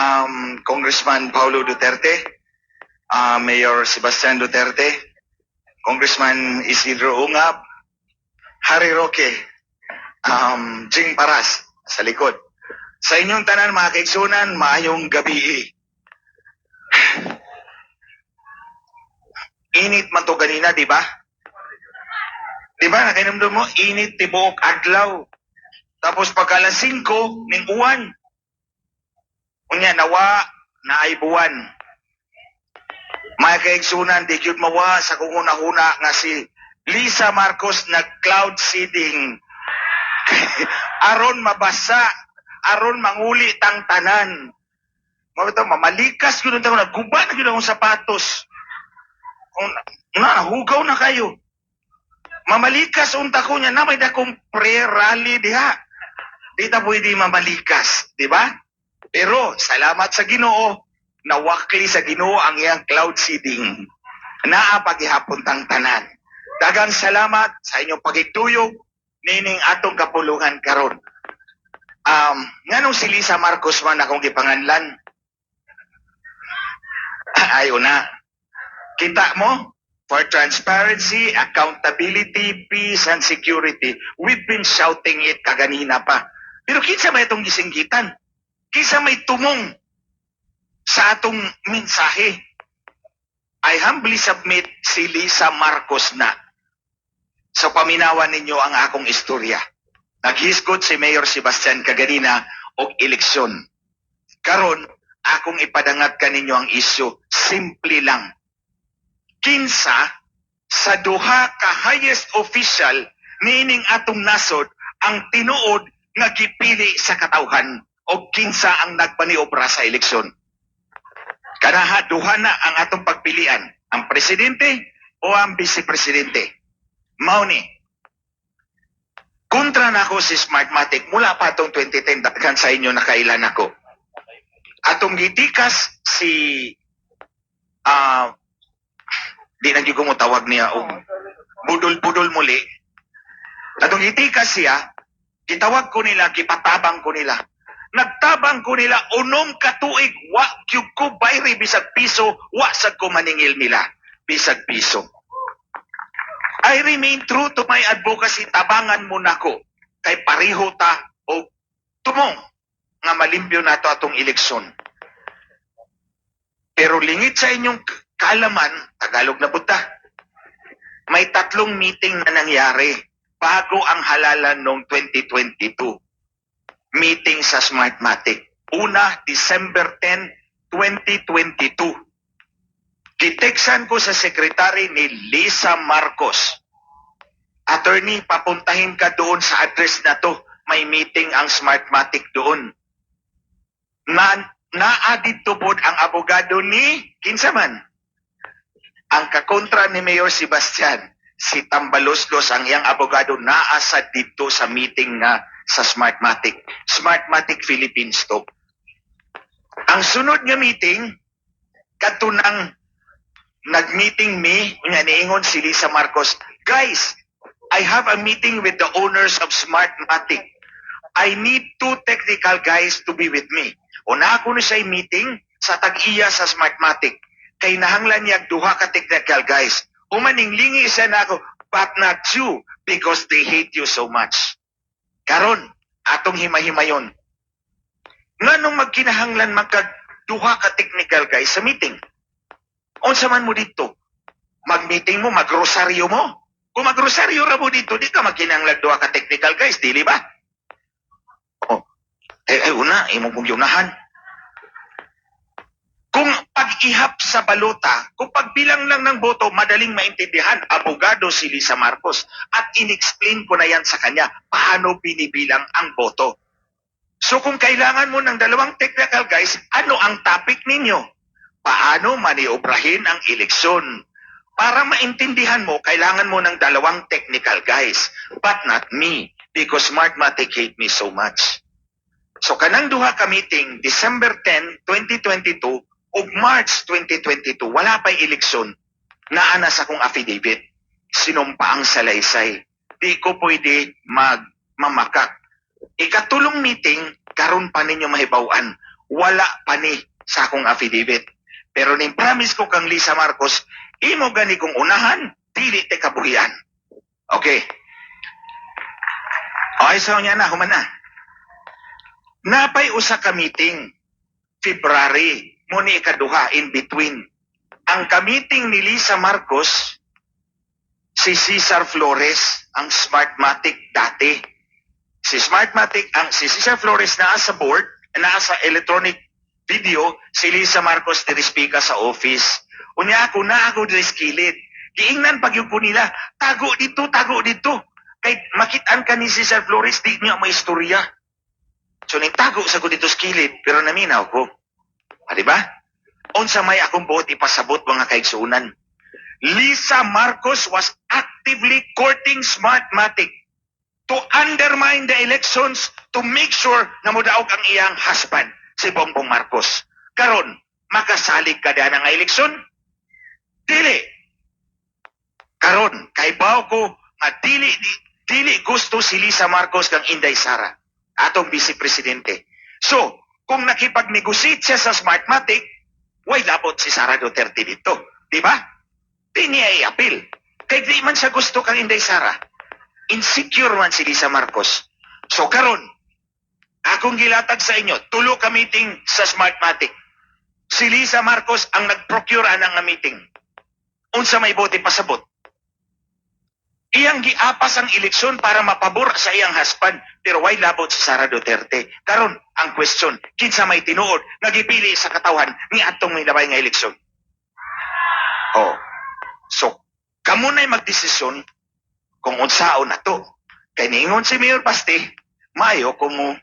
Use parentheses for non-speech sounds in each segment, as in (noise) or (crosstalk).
um, Congressman Paulo Duterte, uh, Mayor Sebastian Duterte, Congressman Isidro Ungab, Harry Roque, um, Jing Paras sa likod. Sa inyong tanan mga kaigsunan, maayong gabi. Init man to ganina, di ba? Di ba, nakinamdam mo, init tibuok adlaw. Tapos pagka alas 5, ning uwan. Unya, nawa, na ay buwan. Mga kaigsunan, di yun mawa sa kung una-una nga si Lisa Marcos nag cloud seeding. (laughs) aron mabasa, aron manguli tang tanan. Mabito, mamalikas yun ang nagguba na yun akong sapatos. Kung na, hugaw na kayo. Mamalikas unta ko niya na may dakong prayer rally diha. Di ta pwede mamalikas, di ba? Pero salamat sa Ginoo, nawakli sa Ginoo ang iyang cloud seeding. Naa paghihapon tang tanan. Dagang salamat sa inyong pagituyog nining atong kapulungan karon. Um, nganong si Lisa Marcos man akong gipanganlan? (laughs) Ayo na. Kita mo, for transparency, accountability, peace, and security. We've been shouting it kaganina pa. Pero kinsa may itong gisinggitan? Kinsa may tumong sa atong mensahe? I humbly submit si Lisa Marcos na. So paminawan ninyo ang akong istorya. Naghisgot si Mayor Sebastian kaganina og eleksyon. Karon, akong ipadangat kaninyo ang isyu. Simple lang kinsa sa duha ka highest official nining atong nasod ang tinuod nga gipili sa katawhan o kinsa ang nagpaniobra sa eleksyon. Kanaha duha na ang atong pagpilian, ang presidente o ang vice-presidente. Mao ni. Kontra na ako si Smartmatic mula pa atong 2010 daghan sa inyo nakailan ako. Atong gitikas si ah di na ko mo tawag niya og budol-budol muli. Atong itikas siya, gitawag ko nila, gipatabang ko nila. Nagtabang ko nila unom ka tuig, wa gyud ko bayri bisag piso, wa sad ko maningil nila bisag piso. I remain true to my advocacy, tabangan mo nako kay pareho ta o tumong nga malimpyo nato atong eleksyon. Pero lingit sa inyong kaalaman, Tagalog na buta, may tatlong meeting na nangyari bago ang halalan noong 2022. Meeting sa Smartmatic. Una, December 10, 2022. Giteksan ko sa sekretary ni Lisa Marcos. Attorney, papuntahin ka doon sa address na to. May meeting ang Smartmatic doon. Na, naadid tubod ang abogado ni Kinsaman. Ang kakontra ni Mayor Sebastian, si Tambaloslos, ang iyang abogado, naasa dito sa meeting nga sa Smartmatic. Smartmatic Philippines to. Ang sunod nga meeting, katunang nag-meeting me, nga niingon si Lisa Marcos, Guys, I have a meeting with the owners of Smartmatic. I need two technical guys to be with me. Una ako na siya meeting sa tag-iya sa Smartmatic. Kay nahanglan niya duha ka technical guys. Umaning lingi siya na ako, but not you because they hate you so much. Karon, atong himahimayon. Nga nung magkinahanglan magkag duha ka technical guys sa meeting. Unsa man mo dito? Mag-meeting mo, mag-rosaryo mo. Kung mag-rosaryo ra mo dito, di ka magkinahanglan duha ka technical guys, dili ba? Oh. Eh, eh una, imo kong. Kung pag-ihap sa balota, kung pagbilang lang ng boto, madaling maintindihan, abogado si Lisa Marcos. At in-explain ko na yan sa kanya, paano binibilang ang boto. So kung kailangan mo ng dalawang technical guys, ano ang topic ninyo? Paano maniobrahin ang eleksyon? Para maintindihan mo, kailangan mo ng dalawang technical guys, but not me, because Smartmatic hate me so much. So kanang duha ka meeting, December 10, 2022, ug March 2022, wala pa'y eleksyon, naa na sa kong affidavit. Sinumpa ang salaysay. Di ko pwede magmamakak. Ikatulong meeting, karon pa ninyo mahibawan. wala pa ni sa akong affidavit. Pero ning promise ko kang Lisa Marcos, imo gani kong unahan, dili te kabuhian. Okay. Okay, so niya na, human na. Napay usa ka meeting, February, muni ikaduha, in between. Ang ka-meeting ni Lisa Marcos, si Cesar Flores, ang Smartmatic dati. Si Smartmatic, ang si Cesar Flores naa sa board, naa sa electronic video, si Lisa Marcos dirispika sa office. Unya ako na ako diriskilid. Giingnan pag yung nila, tago dito, tago dito. Kay makitaan ka ni Cesar Flores, di niya may istorya. So ning tago sa ko dito skilid, pero naminaw ko. Ah, di ba? Unsa may akong buot ipasabot mga kaigsuunan. Lisa Marcos was actively courting Smartmatic to undermine the elections to make sure na mudaog ang iyang husband, si Bongbong Marcos. Karon, makasalig ka na nga eleksyon? Dili. Karon, kay bao ko nga dili, di- dili gusto si Lisa Marcos kang Inday Sara, atong vice presidente. So, kung nakipag-negotiate siya sa Smartmatic, way labot si Sara Duterte dito. Di ba? Di niya i-appeal. Kay di man siya gusto kang Inday Sara. Insecure man si Lisa Marcos. So karon, akong gilatag sa inyo, tulo ka meeting sa Smartmatic. Si Lisa Marcos ang nag-procure ng meeting. Unsa may bote pasabot. Iyang giapas ang eleksyon para mapabor sa iyang husband, pero why labot si Sara Duterte? Karon, ang question, kinsa may tinuod, nagipili sa katawan ni atong may labay nga eleksyon. Oh. So, kamo na'y magdesisyon kung unsaon na to. Kay niingon si Mayor Paste, mayo kung mo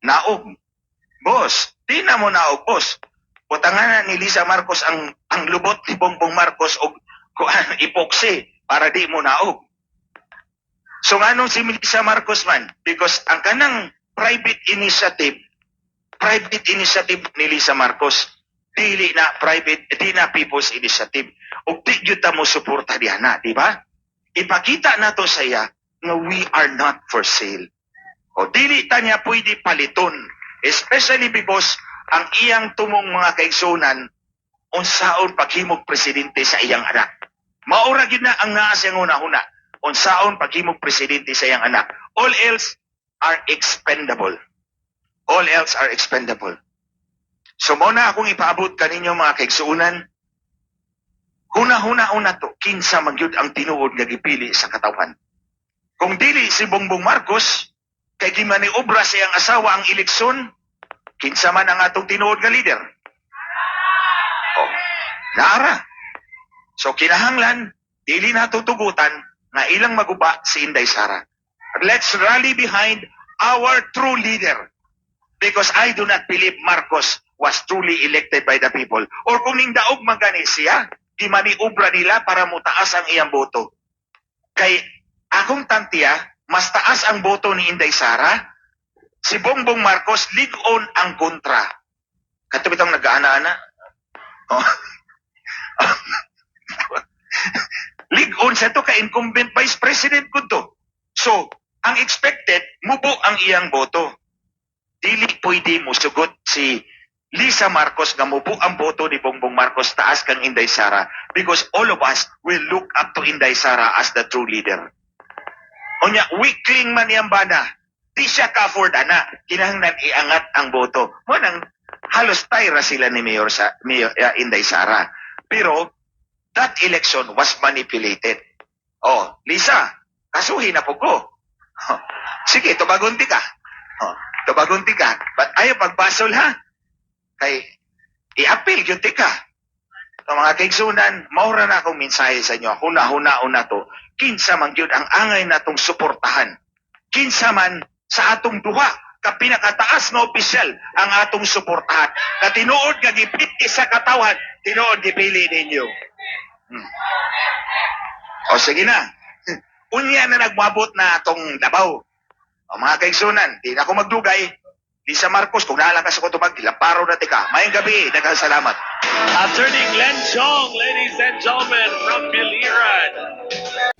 naog. Boss, di na mo naog, boss. Putangan na ni Lisa Marcos ang ang lubot ni Bongbong Marcos og kuan para di mo naog. So nganong si Lisa Marcos man? Because ang kanang private initiative, private initiative ni Lisa Marcos, dili na private, di na people's initiative. Ug di ta mo suporta diha na, di ba? Ipakita na to sa iya nga we are not for sale. O dili ta niya pwede paliton, especially because ang iyang tumong mga kaigsunan unsaon paghimog presidente sa iyang anak. Maura gid na ang naa siyang una-una. Unsaon paghimog presidente sa iyang anak. All else are expendable. All else are expendable. So mo na akong ipaabot kaninyo mga kaigsuunan, huna-huna-una to, kinsa magyud ang tinuod nga gipili sa katawan. Kung dili si Bongbong Marcos, kay gimani obra sa iyang asawa ang eleksyon, kinsa man ang atong tinuod nga leader. Oh, naara. So kinahanglan, dili na ilang maguba si Inday Sara. Let's rally behind our true leader. Because I do not believe Marcos was truly elected by the people. Or kung ningdaog magani siya, di maniubra nila para mutaas ang iyang boto. Kay akong tantiya, mas taas ang boto ni Inday Sara, si Bongbong Marcos ligon ang kontra. Kato bitang nag-aana-ana. Oh. (laughs) (laughs) ligon sa to ka incumbent vice president ko to. So, ang expected, mubo ang iyang boto. Dili pwede mo sugot si Lisa Marcos nga mubo ang boto ni Bongbong Marcos taas kang Inday Sara because all of us will look up to Inday Sara as the true leader. Unya, weakling man yang bana, di siya ka-afford ana, kinahanglan iangat ang boto. Mo nang halos tayra sila ni Mayor, sa, Mayor uh, Inday Sara. Pero, that election was manipulated. Oh, Lisa, kasuhin na po ko. Oh, sige, tubagunti ka. Oh, tubagunti ka. But ayaw pagbasol ha. Kay, i-appeal yun ka. So, mga kaigsunan, maura na akong mensahe sa inyo. Huna-huna-una to. Kinsa man yun ang angay natong suportahan. Kinsa man sa atong duha ka pinakataas nga opisyal ang atong suportahan. Na tinuod nga gipiti sa katawan, tinuod gipili ninyo. Hmm. O sige na. (laughs) Unya na nagmabot na atong Davao. O mga kaigsunan, di na ako magdugay. Lisa Marcos, kung naalang ka sa kutubag, dilaparo na tika. Mayang gabi, daghang salamat. Attorney Glenn Chong, ladies and gentlemen, from Biliran.